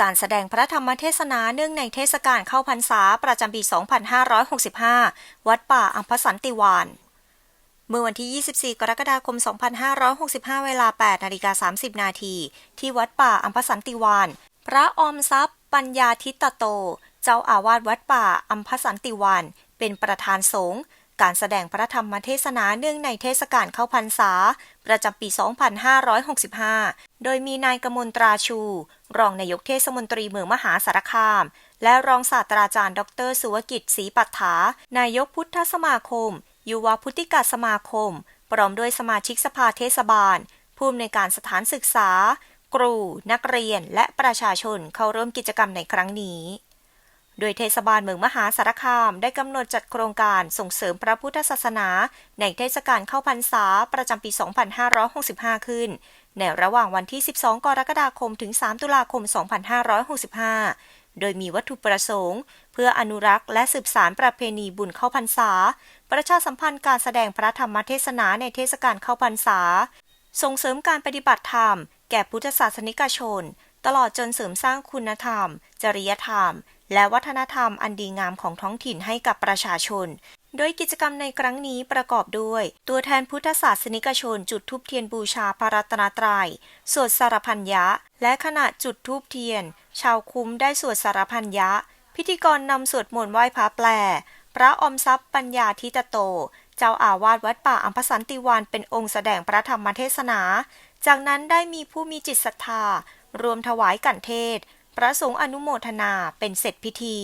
การแสดงพระธรรมเทศนาเนื่องในเทศกาลเข้าพรรษาประจำปี 2565 วัดป่าอัมพสันติวาน เมื่อวันที่ 24 กรกฎาคม 2565 เวลา 8 นาฬิกา 30 นาที ที่วัดป่าอัมพสันติวาน พระอมทรัพย์ ปัญญาทิตโต เจ้าอาวาสวัดป่าอัมพสันติวาน เป็นประธานสงฆ์ การแสดงพระธรรมเทศนาเนื่องในเทศกาลเข้าพรรษา ประจำปี 2565 โดยมีนายกมลตราชู รองนายกเทศมนตรีเมืองมหาสารคาม และรองศาสตราจารย์ ดร สุวกิจศรีปัฏฐา นายกพุทธสมาคม ยุวพุทธิกาสมาคม พร้อมด้วยสมาชิกสภาเทศบาล ผู้อำนวยการสถานศึกษา ครู นักเรียน และประชาชนเข้าร่วมกิจกรรมในครั้งนี้ โดยเทศบาลเมืองมหาสารคามได้กำหนดจัดโครงการส่งเสริมพระพุทธศาสนา ในเทศกาลเข้าพรรษาประจำปี 2565 ขึ้น ในระหว่างวันที่ 12 กรกฎาคมถึง 3 ตุลาคม 2565 โดยมีวัตถุประสงค์ เพื่ออนุรักษ์และสืบสารประเพณีบุญเข้าพรรษา ประชาสัมพันธ์การแสดงพระธรรมเทศนาในเทศกาลเข้าพรรษา ส่งเสริมการปฏิบัติธรรม แก่พุทธศาสนิกชน ตลอดจนเสริมสร้างคุณธรรม จริยธรรม และวัฒนธรรมอันดีงามของท้องถิ่นให้กับประชาชน โดยกิจกรรมในครั้งนี้ประกอบด้วย ตัวแทนพุทธศาสนิกชน จุดธูปเทียนบูชาพระรัตนตรยัย สวดสารพันยะ และขณะจุดธูปเทียน ชาวคุ้มได้สวดสารพันยะ พิธีกรนำสวดมนต์ไหว้พระแปล พระอมทรัพย์ปัญญาทิตโต เจ้าอาวาสวัดป่าอัมพสันติวานเป็นองค์แสดงพระธรรมเทศนา จากนั้นได้มีผู้มีจิตศรัทธารวมถวายกันเทศ พระสงฆ์อนุโมทนาเป็นเสร็จพิธี